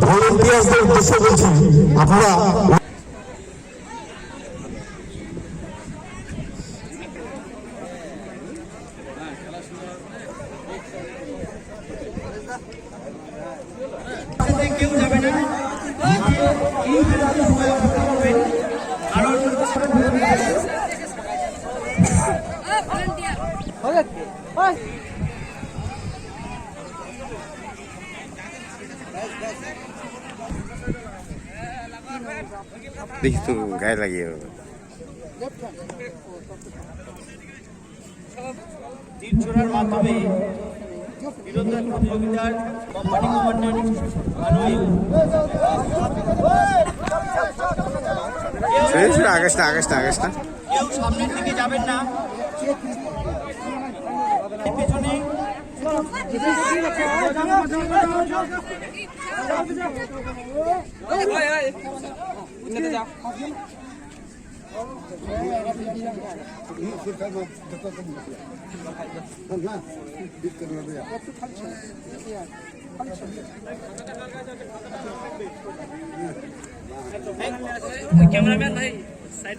ভলেন্টিয়ারদের উদ্দেশ্যে বলছি আপনারা কেউ যাবে না। দেখি তো গায়ে লাগিয়ে। তীর ছোড়ার মাধ্যমে তীরন্দাজ প্রতিযোগিতার কোম্পানি কমান্ডার আনোয়ার ছেড়ে ছেড়ে আকাশ না। পিছনে ক্যামেরাম্যান ভাই সাইড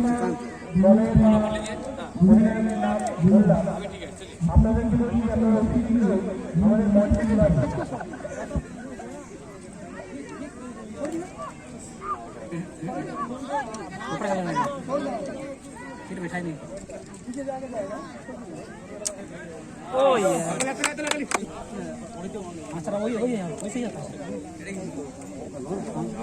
আকাশ না আকাশ না কেউ সামনের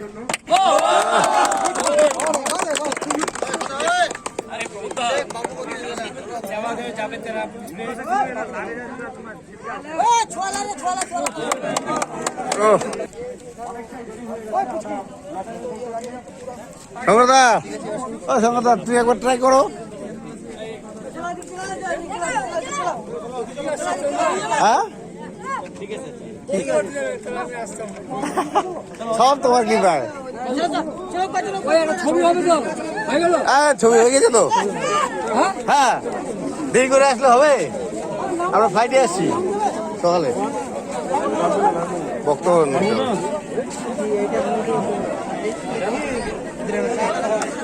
দিকে যাবেন না ও তুই একবার ট্রাই করো। হ্যাঁ? সব তোমার কি তো হয়ে, ছবি হয়ে গেছে তো। হ্যাঁ দেরি করে আসলে হবে। আমরা ফ্লাইটে আসছি। সকালে বক্তব্য।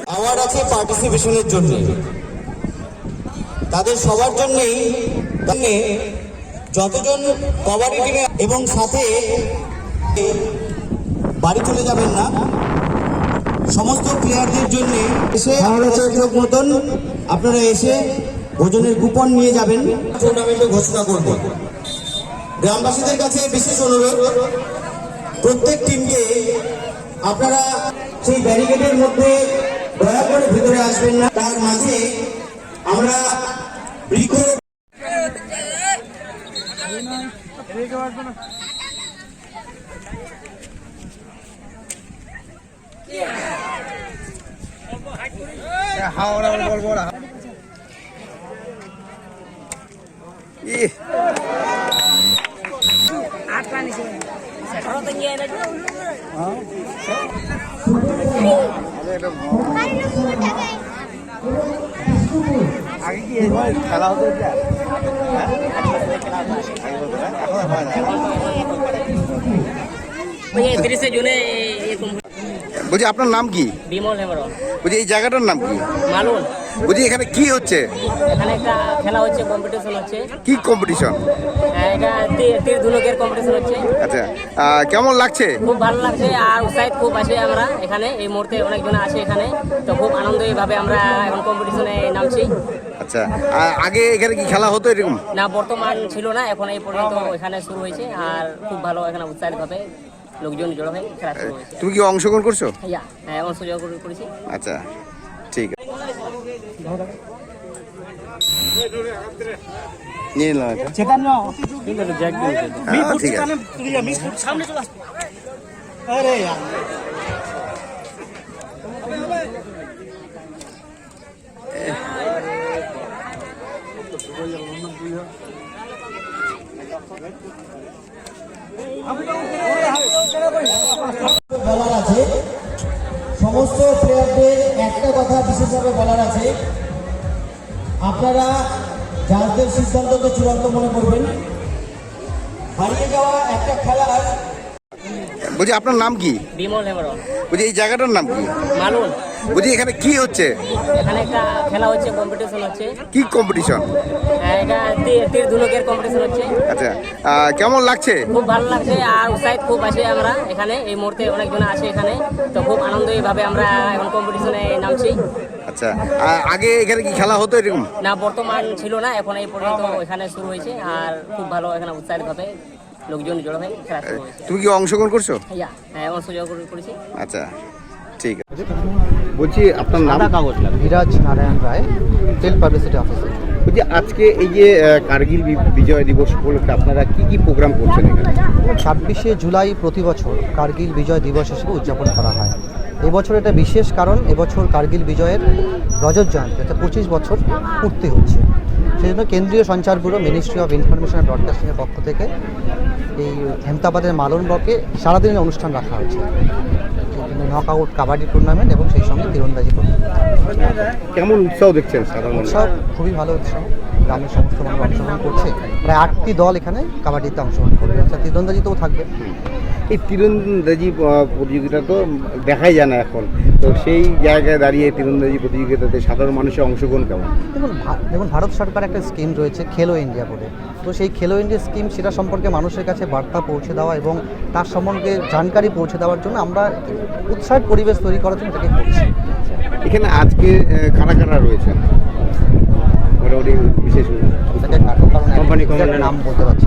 অ্যাওয়ার্ড আছে পার্টিসিপেশনের জন্য। তাদের সবার জন্যই জন্যে যতজন কবাডি টিমে এবং সাথে বাড়ি চলে যাবেন না সমস্ত প্লেয়ারদের জন্য এসে মতন আপনারা এসে ভোজনের কুপন নিয়ে যাবেন। টুর্নামেন্টে ঘোষণা করব। গ্রামবাসীদের কাছে বিশেষ অনুরোধ, প্রত্যেক টিমকে আপনারা সেই ব্যারিকেডের মধ্যে দয়া করে ভিতরে আসবেন না। তার মাঝে আমরা বৃক্ষ হাওড়া বল বল ই আগে কি এইভাবে খেলা হতো এটা হ্যাঁ? আগে হতো না? এখন আর হয় না। ওই তিরিশে জুনে এরকম বলছি আপনার নাম কি বিমল হেমরম বলছি এই জায়গাটার নাম কি মালুন বলছি এখানে কি হচ্ছে? এখানে একটা খেলা হচ্ছে কম্পিটিশন হচ্ছে। কি কম্পিটিশন হ্যাঁ, এটা তীর ধনুকের কম্পিটিশন হচ্ছে। আচ্ছা কেমন লাগছে? খুব ভালো লাগছে আর উৎসাহিত খুব আছে আমরা এখানে। এই মুহূর্তে অনেকজন আছে এখানে তো খুব আনন্দভাবে আমরা এখন কম্পিটিশনে নামছি। আচ্ছা আগে এখানে কি খেলা হতো এরকম? না বর্তমান ছিল না এখন এই পর্যন্ত এখানে শুরু হয়েছে আর খুব ভালো এখানে উৎসাহিতভাবে লোকজন জড়ো হয়ে খেলা শুরু হয়েছে। তুমি কি অংশগ্রহণ করছ? হ্যাঁ অংশগ্রহণ করেছি। আচ্ছা নিয়ে নিলাম এটা। চৈতন্য হ্যাঁ, ঠিক আছে। সামনে চলে আসবে। আরে यार বলার বিশেষভাবে বলার আছে। আপনারা জাজদের সিদ্ধান্তকে চূড়ান্ত মনে করবেন হারিয়ে যাওয়া একটা খেলার বলছি আপনার নাম কি? বিমল হেমরম বলছি এই জায়গাটার নাম কি? মালুন বলছি এখানে কি হচ্ছে? এখানে একটা খেলা হচ্ছে কম্পিটিশন হচ্ছে। কি কম্পিটিশন এটা তীর- তীর ধনুকের কম্পিটিশন হচ্ছে। আচ্ছা কেমন লাগছে? খুব ভালো লাগছে আর উৎসাহিত খুব আছে আমরা এখানে। এই মুহূর্তে অনেকজন আছে এখানে। তো খুব আনন্দভাবে আমরা এখন কম্পিটিশনে নামছি। আচ্ছা আগে এখানে কি খেলা হতো এরকম? না বর্তমান ছিল না এখন এই পর্যন্ত এখানে শুরু হয়েছে আর খুব ভালো এখানে উৎসাহিতভাবে লোকজন জড়ো হয়ে খেলা শুরু হয়েছে। তুমি কি অংশগ্রহণ করছ? হ্যাঁ অংশগ্রহণ করেছি। আচ্ছা ঠিক আছে। বলছি আপনার নাম? বিরাজ নারায়ণ রায় টেল পাবলিসিটি অফিসার। বলছি আজকে এই যে কার্গিল বিজয় দিবস উপলক্ষে আপনারা কি কি প্রোগ্রাম করছেন এখানে? ছাব্বিশে জুলাই প্রতি বছর কার্গিল বিজয় দিবস হিসেবে উদযাপন করা হয়। এবছর এটা বিশেষ কারণ এবছর কার্গিল বিজয়ের রজত জয়ন্তী অর্থাৎ পঁচিশ বছর পূর্তি হচ্ছে। সেই জন্য কেন্দ্রীয় সঞ্চার bureau ministry of information and ব্রডকাস্টিংয়ের পক্ষ থেকে এই হেমতাবাদের মালন ব্লকে সারাদিনের অনুষ্ঠান রাখা হয়েছে নক আউট কাবাডি টুর্নামেন্ট এবং সেই সঙ্গে তীরন্দাজি কেমন উৎসাহ দেখছেন মানুষ? খুবই ভালো উৎসব গ্রামের সমস্ত মানুষ অংশগ্রহণ করছে। প্রায় আটটি দল এখানে কাবাডিতে অংশগ্রহণ করবে। আচ্ছা তীরন্দাজিতেও থাকবে। এই তীরন্দাজি প্রতিযোগিতা তো দেখাই যায় না এখন। তো সেই জায়গায় দাঁড়িয়ে তীরন্দাজি প্রতিযোগিতাতে সাধারণ মানুষের অংশগ্রহণ কেমন? দেখুন দেখুন ভারত সরকার একটা স্কিম রয়েছে খেলো ইন্ডিয়া বলে। তো সেই খেলো ইন্ডিয়া স্কিম সেটা সম্পর্কে মানুষের কাছে বার্তা পৌঁছে দেওয়া এবং তার সম্পর্কে জানকারি পৌঁছে দেওয়ার জন্য আমরা উৎসাহের পরিবেশ তৈরি করার জন্য এটাকে করছি। এখানে আজকে কারা কারা রয়েছেন? মোটামুটি বিশেষ কোম্পানি নাম বলতে পারছি